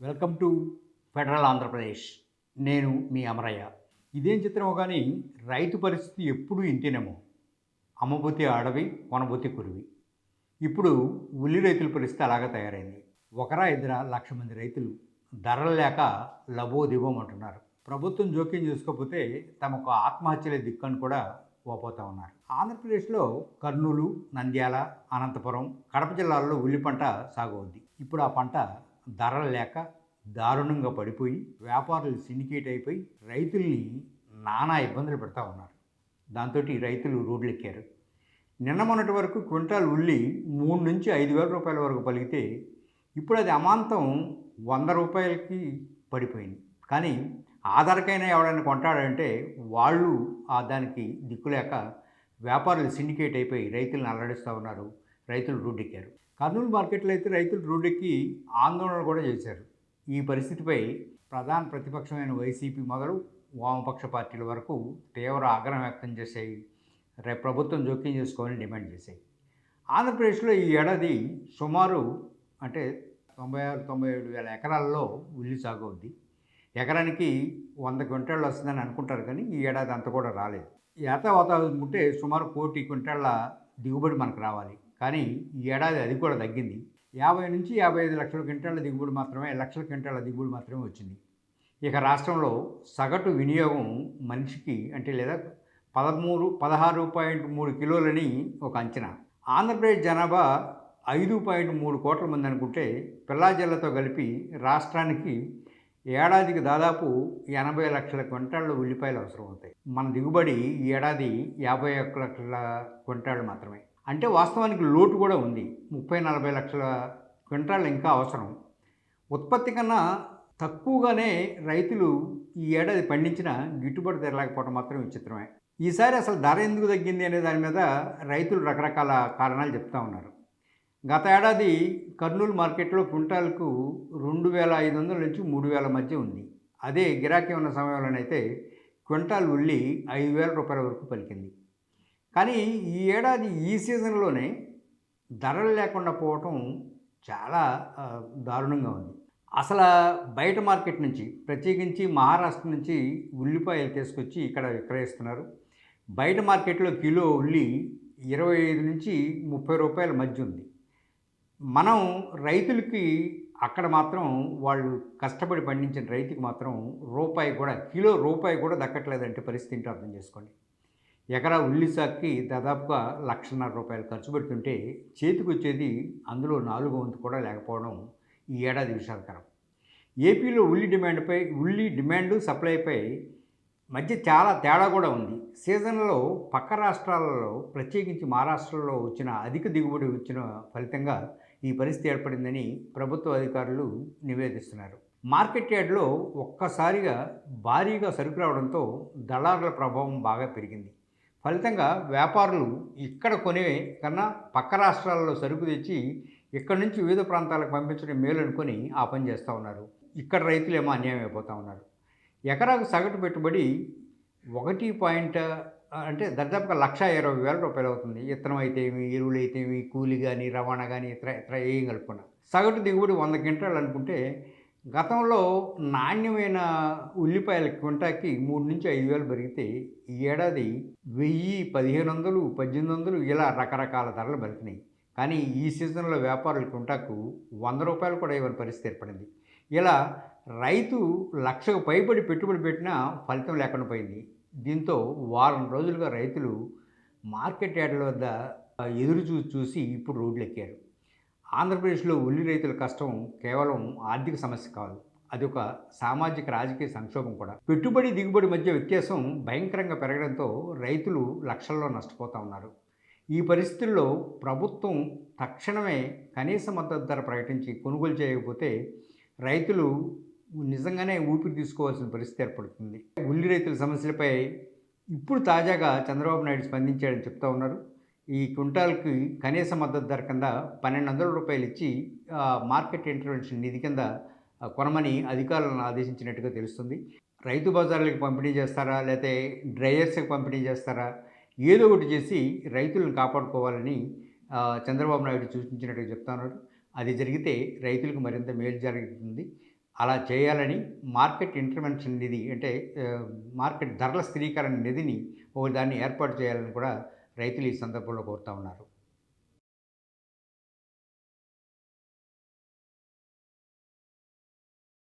Welcome to federal Andhra Pradesh నేను మీ అమరయ్య. ఇదేం చిత్రమో కానీ రైతు పరిస్థితి ఎప్పుడు ఇంతేనేమో. అమ్మబుతి అడవి కొనబుతి కురివి. ఇప్పుడు ఉల్లి రైతుల పరిస్థితి అలాగే తయారైంది. ఒకరా ఇద్దర లక్ష మంది రైతులు ధరలు లేక లబో దివోమంటున్నారు ప్రభుత్వం జోక్యం చేసుకోకపోతే తమకు ఆత్మహత్యలే దిక్కని కూడా పోపోతా ఉన్నారు. ఆంధ్రప్రదేశ్లో కర్నూలు నంద్యాల అనంతపురం కడప జిల్లాల్లో ఉల్లి పంట సాగు ఉంది ఇప్పుడు ఆ పంట ధరలు లేక దారుణంగా పడిపోయి వ్యాపారులు సిండికేట్ అయిపోయి రైతుల్ని నానా ఇబ్బందులు పెడతా ఉన్నారు. దాంతో రైతులు రోడ్లు ఎక్కారు నిన్న మొన్నటి వరకు క్వింటాల్ ఉల్లి మూడు నుంచి ఐదు వేల రూపాయల వరకు పలిగితే ఇప్పుడు అది అమాంతం వంద రూపాయలకి పడిపోయింది. కానీ ఆధారకైనా ఎవడైనా కొంటాడంటే వాళ్ళు ఆ దానికి దిక్కులేక వ్యాపారులు సిండికేట్ అయిపోయి రైతులను అల్లడిస్తూ ఉన్నారు. రైతులు రోడ్డెక్కారు కర్నూలు మార్కెట్లో అయితే రైతులు రోడ్డెక్కి ఆందోళన కూడా చేశారు. ఈ పరిస్థితిపై ప్రధాన ప్రతిపక్షమైన వైసీపీ మొదలు వామపక్ష పార్టీల వరకు తీవ్ర ఆగ్రహం వ్యక్తం చేశాయి. రేపు ప్రభుత్వం జోక్యం చేసుకోవాలని డిమాండ్ చేశాయి. ఆంధ్రప్రదేశ్లో ఈ ఏడాది సుమారు అంటే తొంభై ఆరు తొంభై ఏడు వేల ఎకరాల్లో ఉల్లి సాగు అవుద్ది. ఎకరానికి వంద క్వింటాళ్ళు వస్తుందని అనుకుంటారు కానీ ఈ ఏడాది అంత కూడా రాలేదు. ఏతావాత ఉంటే సుమారు కోటి క్వింటాళ్ళ దిగుబడి మనకు రావాలి. కానీ ఈ ఏడాది అది కూడా తగ్గింది. యాభై నుంచి యాభై ఐదు లక్షల క్వింటాళ్ళ దిగుబడి మాత్రమే లక్షల క్వింటాల దిగుబడి మాత్రమే వచ్చింది. ఇక రాష్ట్రంలో సగటు వినియోగం మనిషికి అంటే లేదా పదమూడు పదహారు పాయింట్ మూడు కిలోలని ఒక అంచనా. ఆంధ్రప్రదేశ్ జనాభా ఐదు పాయింట్ మూడు కోట్ల మంది అనుకుంటే పిల్లా జిల్లాతో కలిపి రాష్ట్రానికి ఏడాదికి దాదాపు ఎనభై లక్షల క్వింటాళ్ళు ఉల్లిపాయలు అవసరం అవుతాయి మన దిగుబడి ఈ ఏడాది యాభై ఒక్క లక్షల క్వింటాళ్ళు మాత్రమే. అంటే వాస్తవానికి లోటు కూడా ఉంది. ముప్పై నలభై లక్షల క్వింటాళ్ళు ఇంకా అవసరం. ఉత్పత్తి కన్నా తక్కువగానే రైతులు ఈ ఏడాది పండించిన గిట్టుబాటు తెరలేకపోవడం మాత్రం విచిత్రమే. ఈసారి అసలు ధర ఎందుకు తగ్గింది అనే దాని మీద రైతులు రకరకాల కారణాలు చెప్తా ఉన్నారు. గత ఏడాది కర్నూలు మార్కెట్లో క్వింటాల్కు రెండు వేల ఐదు వందల నుంచి మూడు వేల మధ్య ఉంది. అదే గిరాకీ ఉన్న సమయంలోనైతే క్వింటాల్ ఉల్లి ఐదు వేల రూపాయల వరకు పలికింది. కానీ ఈ ఏడాది ఈ సీజన్లోనే ధరలు లేకుండా పోవటం చాలా దారుణంగా ఉంది. అసలు బయట మార్కెట్ నుంచి ప్రత్యేకించి మహారాష్ట్ర నుంచి ఉల్లిపాయలు తీసుకొచ్చి ఇక్కడ విక్రయిస్తున్నారు. బయట మార్కెట్లో కిలో ఉల్లి ఇరవై ఐదు నుంచి ముప్పై రూపాయల మధ్య ఉంది. మనం రైతులకి అక్కడ మాత్రం వాళ్ళు కష్టపడి పండించిన రైతుకి మాత్రం రూపాయి కూడా కిలో రూపాయి కూడా దక్కట్లేదంటే పరిస్థితి ఏంటో అర్థం చేసుకోండి. ఎకరా ఉల్లి సాగుకి దాదాపుగా లక్షన్నర రూపాయలు ఖర్చు పెడుతుంటే చేతికొచ్చేది అందులో నాలుగో వంతు కూడా లేకపోవడం ఈ ఏడాది విషాదకరం. ఏపీలో ఉల్లి డిమాండ్పై ఉల్లి డిమాండ్ సప్లైపై మధ్య చాలా తేడా కూడా ఉంది. సీజన్లో పక్క రాష్ట్రాలలో ప్రత్యేకించి మహారాష్ట్రలో వచ్చిన అధిక దిగుబడి వచ్చిన ఫలితంగా ఈ పరిస్థితి ఏర్పడిందని ప్రభుత్వ అధికారులు నివేదిస్తున్నారు. మార్కెట్ యార్డ్లో ఒక్కసారిగా భారీగా సరుకు రావడంతో దళారుల ప్రభావం బాగా పెరిగింది. ఫలితంగా వ్యాపారులు ఇక్కడ కొనే కన్నా పక్క రాష్ట్రాలలో సరుకు తెచ్చి ఇక్కడ నుంచి వివిధ ప్రాంతాలకు పంపించడం మేలు అనుకొని ఆ పని చేస్తూ ఉన్నారు. ఇక్కడ రైతులేమో అన్యాయం అయిపోతూ ఉన్నారు. ఎకరాకు సగటు పెట్టుబడి ఒకటి పాయింట్ అంటే దాదాపుగా లక్ష ఇరవై వేల రూపాయలు అవుతుంది. ఇత్తనం అయితే ఏమి ఎరువులు అయితే ఏమి కూలి కానీ రవాణా కానీ ఇతర ఇతర ఏం కలుపుకున్నా. సగటు దిగుబడి వంద క్వింటాలు అనుకుంటే గతంలో నాణ్యమైన ఉల్లిపాయల క్వింటాకి మూడు నుంచి ఐదు వేలు పెరిగితే ఈ ఏడాది వెయ్యి పదిహేను వందలు పద్దెనిమిది వందలు ఇలా రకరకాల ధరలు పెరిగినాయి. కానీ ఈ సీజన్లో వ్యాపారుల క్వింటాకు వంద రూపాయలు కూడా ఇవ్వని పరిస్థితి ఏర్పడింది. ఇలా రైతు లక్షకు పైబడి పెట్టుబడి పెట్టినా ఫలితం లేకుండా పోయింది. దీంతో వారం రోజులుగా రైతులు మార్కెట్ యార్డుల వద్ద ఎదురు చూసి చూసి ఇప్పుడు రోడ్లు ఎక్కారు ఆంధ్రప్రదేశ్లో ఉల్లి రైతుల కష్టం కేవలం ఆర్థిక సమస్య కాదు. అది ఒక సామాజిక రాజకీయ సంక్షోభం కూడా. పెట్టుబడి దిగుబడి మధ్య వ్యత్యాసం భయంకరంగా పెరగడంతో రైతులు లక్షల్లో నష్టపోతూ ఉన్నారు. ఈ పరిస్థితుల్లో ప్రభుత్వం తక్షణమే కనీస మద్దతు ధర ప్రకటించి కొనుగోలు చేయకపోతే రైతులు నిజంగానే ఊపిరి తీసుకోవాల్సిన పరిస్థితి ఏర్పడుతుంది. ఉల్లి రైతుల సమస్యలపై ఇప్పుడు తాజాగా చంద్రబాబు నాయుడు స్పందించాడని చెప్తా ఉన్నారు. ఈ క్వింటాల్కి కనీస మద్దతు ధర కింద పన్నెండు వందల రూపాయలు ఇచ్చి మార్కెట్ ఇంటర్వెన్షన్ నిధి కింద కొనమని అధికారులను ఆదేశించినట్టుగా తెలుస్తుంది. రైతు బజార్లకు పంపిణీ చేస్తారా? లేకపోతే డ్రైయర్స్కి పంపిణీ చేస్తారా? ఏదో ఒకటి చేసి రైతులను కాపాడుకోవాలని చంద్రబాబు నాయుడు సూచించినట్టుగా చెప్తున్నారు. అది జరిగితే రైతులకు మరింత మేలు జరుగుతుంది. అలా చేయాలని మార్కెట్ ఇంటర్వెన్షన్ నిధి అంటే మార్కెట్ ధరల స్థిరీకరణ నిధిని ఒక దాన్ని ఏర్పాటు చేయాలని కూడా రైతులు ఈ సందర్భంలో కోరుతా ఉన్నారు.